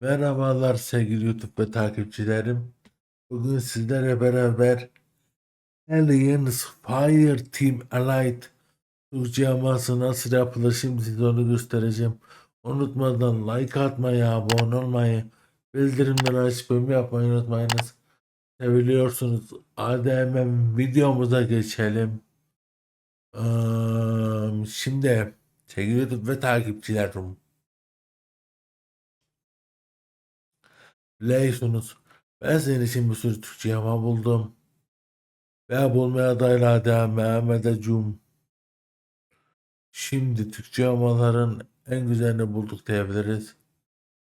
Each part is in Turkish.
Merhabalar sevgili YouTube ve takipçilerim. Bugün sizlerle beraber Aliens Fire Team Elite Türkçe nasıl yapılır şimdi size onu göstereceğim. Unutmadan like atmayı, abone olmayı, bildirimleri açıp yorum yapmayı unutmayınız. Seviliyorsunuz. Hadi hemen videomuza geçelim. Eee, şimdi sevgili YouTube ve takipçilerim. Biliyorsunuz ben senin için bir sürü Türkçe yama buldum. Ve bulmaya da irade Mehmet Acum. Şimdi Türkçe yamaların en güzelini bulduk diyebiliriz.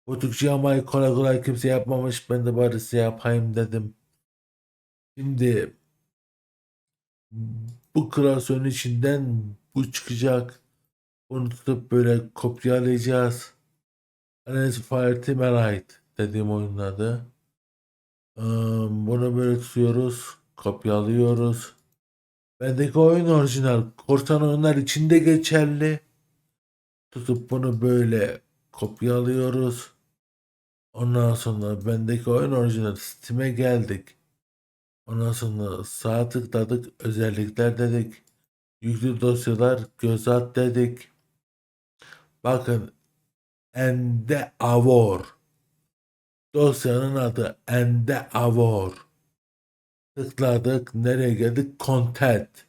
Bu Türkçe yamayı kolay kolay kimse yapmamış. Ben de bari size yapayım dedim. Şimdi bu kreasyonun içinden bu çıkacak. Bunu tutup böyle kopyalayacağız. Enes Fire Team Elite dediğim oyunun adı. Ee, Bunu böyle tutuyoruz. Kopyalıyoruz. Bendeki oyun orijinal. Korsan oyunlar içinde geçerli. Tutup bunu böyle kopyalıyoruz. Ondan sonra bendeki oyun orijinal. Steam'e geldik. Ondan sonra sağ tıkladık. Özellikler dedik. Yüklü dosyalar göz at dedik. Bakın Ende Avor. Dosyanın adı Ende Avor. Tıkladık. Nereye geldik? Content.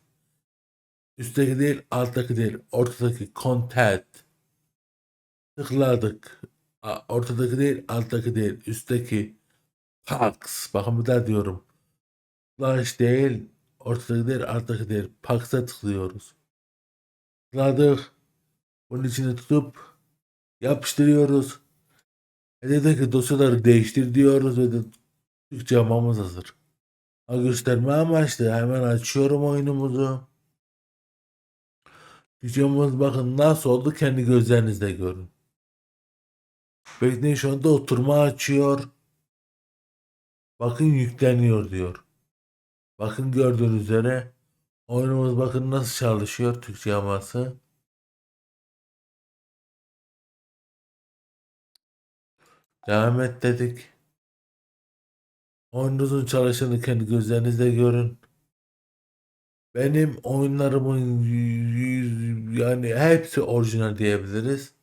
Üstteki değil, alttaki değil. Ortadaki content. Tıkladık. Ortadaki değil, alttaki değil. Üstteki Pax. Bakın bir daha diyorum. Flash değil, ortadaki değil, alttaki değil. Pax'a tıklıyoruz. Tıkladık. Bunun içine tutup yapıştırıyoruz. Hedefdeki dosyaları değiştir diyoruz ve de hazır. Ha, gösterme amaçlı hemen açıyorum oyunumuzu. Türkçemiz bakın nasıl oldu kendi gözlerinizle görün. Bekleyin şu anda oturma açıyor. Bakın yükleniyor diyor. Bakın gördüğünüz üzere oyunumuz bakın nasıl çalışıyor Türkçe yaması. Devam et dedik. Oyununuzun çalışını kendi gözlerinizle görün. Benim oyunlarımın yani hepsi orijinal diyebiliriz.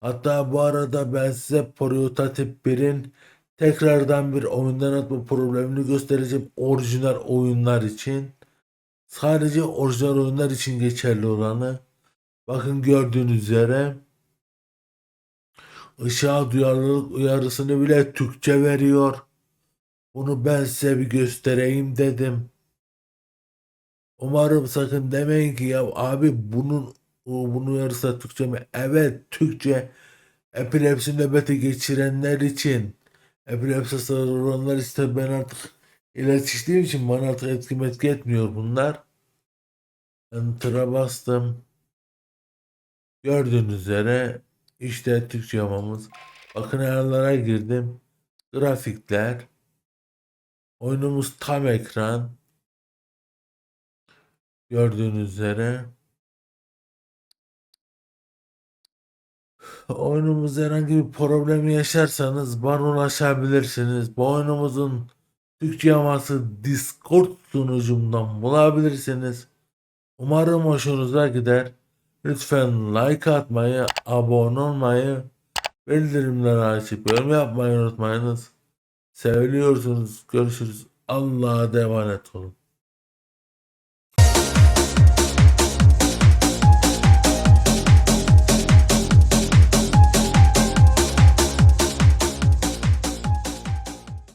Hatta bu arada ben size Prototip 1'in tekrardan bir oyundan atma problemini göstereceğim orijinal oyunlar için. Sadece orijinal oyunlar için geçerli olanı. Bakın gördüğünüz üzere ışığa duyarlılık uyarısını bile Türkçe veriyor. Bunu ben size bir göstereyim dedim. Umarım sakın demeyin ki ya abi bunun bunun uyarısı Türkçe mi? Evet Türkçe epilepsi nöbeti geçirenler için epilepsi hasarı olanlar işte ben artık ilaç içtiğim için bana artık etki etki etmiyor bunlar. Enter'a bastım. Gördüğünüz üzere işte Türkçe yamamız. Bakın ayarlara girdim. Grafikler. Oyunumuz tam ekran. Gördüğünüz üzere. Oyunumuzda herhangi bir problemi yaşarsanız bana ulaşabilirsiniz. Bu oyunumuzun Türkçe yaması Discord sunucumdan bulabilirsiniz. Umarım hoşunuza gider. Lütfen like atmayı, abone olmayı, bildirimleri açıp yorum yapmayı unutmayınız. Seviliyorsunuz. Görüşürüz. Allah'a emanet olun.